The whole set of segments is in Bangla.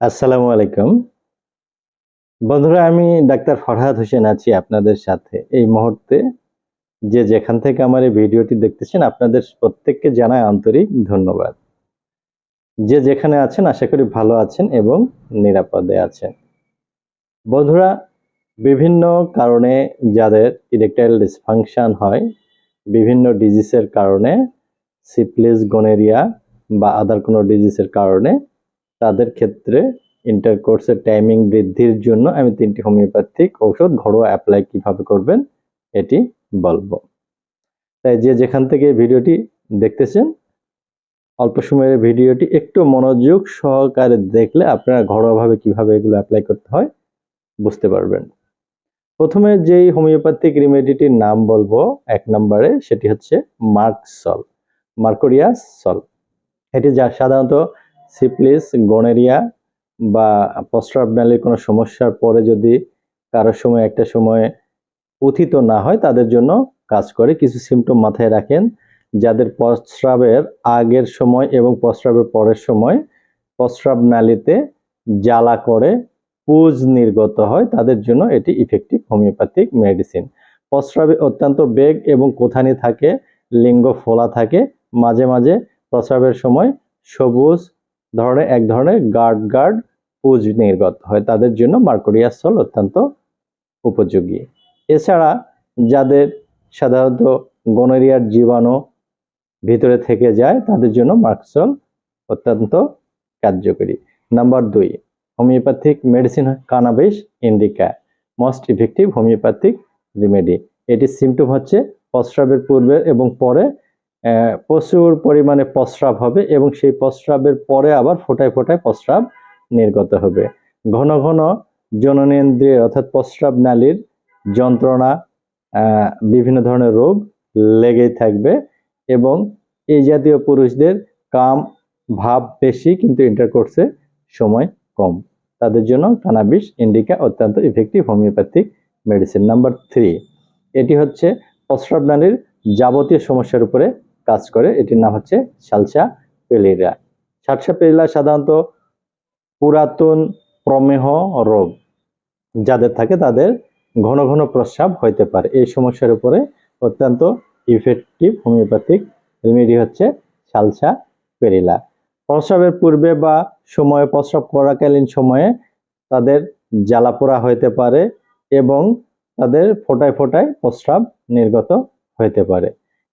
আসসালামু আলাইকুম। বন্ধুরা, আমি ডাক্তার ফরহাদ হোসেন আছি আপনাদের সাথে। এই মুহূর্তে যে যেখান থেকে আমার এই ভিডিওটি দেখতেছেন, আপনাদের প্রত্যেককে জানাই আন্তরিক ধন্যবাদ। যে যেখানে আছেন, আশা করি ভালো আছেন এবং নিরাপদে আছেন। বন্ধুরা, বিভিন্ন কারণে যাদের ইরেকটাইল ডিসফাংশন হয়, বিভিন্ন ডিজিজের কারণে সিপ্লিস গনেরিয়া বা আদার কোনো ডিজিজের কারণে তাদের ক্ষেত্রে ইন্টারকোর্সের টাইমিং বৃদ্ধির জন্য আমি তিনটি হোমিওপ্যাথিক ঔষধ ঘরোয়া অ্যাপ্লাই কীভাবে করবেন এটি বলব। তাই যে যেখান থেকে ভিডিওটি দেখতেছেন, অল্প সময়ের ভিডিওটি একটু মনোযোগ সহকারে দেখলে আপনারা ঘরোয়াভাবে কীভাবে এগুলো অ্যাপ্লাই করতে হয় বুঝতে পারবেন। প্রথমে যেই হোমিওপ্যাথিক রিমেডিটির নাম বলব, এক নম্বরে সেটি হচ্ছে মার্কসল, মার্কোরিয়াস সল। এটি যা সাধারণত সিপ্লিস গনেরিয়া বা প্রস্রাবনালীর কোনো সমস্যার পরে যদি কারোর সময় একটা সময় উথিত না হয়, তাদের জন্য কাজ করে। কিছু সিমটম মাথায় রাখেন। যাদের প্রস্রাবের আগের সময় এবং প্রস্রাবের পরের সময় প্রস্রাব নালীতে জ্বালা করে, পুজ নির্গত হয়, তাদের জন্য এটি ইফেক্টিভ হোমিওপ্যাথিক মেডিসিন প্রস্রাবে অত্যন্ত বেগ এবং কোথানি থাকে, লিঙ্গ ফোলা থাকে। মাঝে মাঝে প্রস্রাবের সময় সবুজ ধরনের, এক ধরনের গার্ড গার্ড পুজ নির্গত হয় তাদের জন্য মার্কোরিয়াস সল অত্যন্ত উপযোগী। এছাড়া যাদের সাধারণত গনোরিয়ার জীবাণু ভিতরে থেকে যায়, তাদের জন্য মার্কসল অত্যন্ত কার্যকরী। নাম্বার দুই, homeopathic medicine cannabis indica, most effective homeopathic remedy. এটির সিমটম হচ্ছে প্রস্রাবের পূর্বে এবং পরে প্রচুর পরিমাণে প্রস্রাব হবে এবং সেই প্রস্রাবের পরে আবার ফোটায় ফোটায় প্রস্রাব নির্গত হবে। ঘন ঘন জননেন্দ্রিয় অর্থাৎ প্রস্রাব নালীর যন্ত্রণা বিভিন্ন ধরনের রোগ লেগেই থাকবে এবং এই জাতীয় পুরুষদের কাম, ভাব বেশি কিন্তু ইন্টারকোর্সে সময় কম। তাদের জন্য কানাবিস ইন্ডিকা অত্যন্ত effective homeopathic medicine number three এটি হচ্ছে প্রস্রাব নালীর যাবতীয় সমস্যার উপরে কাজ করে, এটির নাম হচ্ছে সালসা পেলিরা। সালসা পেলিরা সাধারণত পুরাতন প্রমেহ রোগ, যাদের থাকে তাদের ঘন ঘন প্রস্রাব হইতে পারে। এই সমস্যার উপরে অত্যন্ত ইফেক্টিভ হোমিওপ্যাথিক রেমেডি হচ্ছে সালসা পেরিলা প্রস্রাবের পূর্বে বা সময়ে, প্রস্রাব করাকালীন সময়ে তাদের জ্বালাপোড়া হইতে পারে এবং তাদের ফোটায় ফোটায় প্রস্রাব নির্গত হইতে পারে।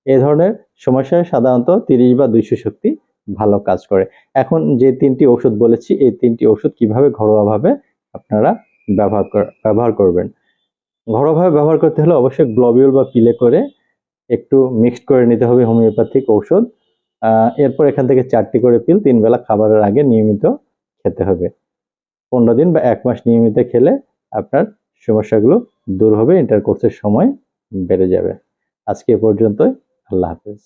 এ ধরনের সমস্যায় সাধারণত তিরিশ বা দুইশো শক্তি ভালো কাজ করে। এখন যে তিনটি ওষুধ বলেছি, এই তিনটি ওষুধ কীভাবে ঘরোয়াভাবে আপনারা ব্যবহার ব্যবহার করবেন? ঘরোয়াভাবে ব্যবহার করতে হলে অবশ্যই গ্লোবিউল বা পিলে করে একটু মিক্সড করে নিতে হবে হোমিওপ্যাথিক ঔষধ। এরপর এখান থেকে চারটি করে পিল তিন বেলা খাবারের আগে নিয়মিত খেতে হবে। পনেরো দিন বা এক মাস নিয়মিত খেলে আপনার সমস্যাগুলো দূর হবে ইন্টারকোর্সের সময় বেড়ে যাবে। আজকে পর্যন্তই। আল্লাহ হাফেজ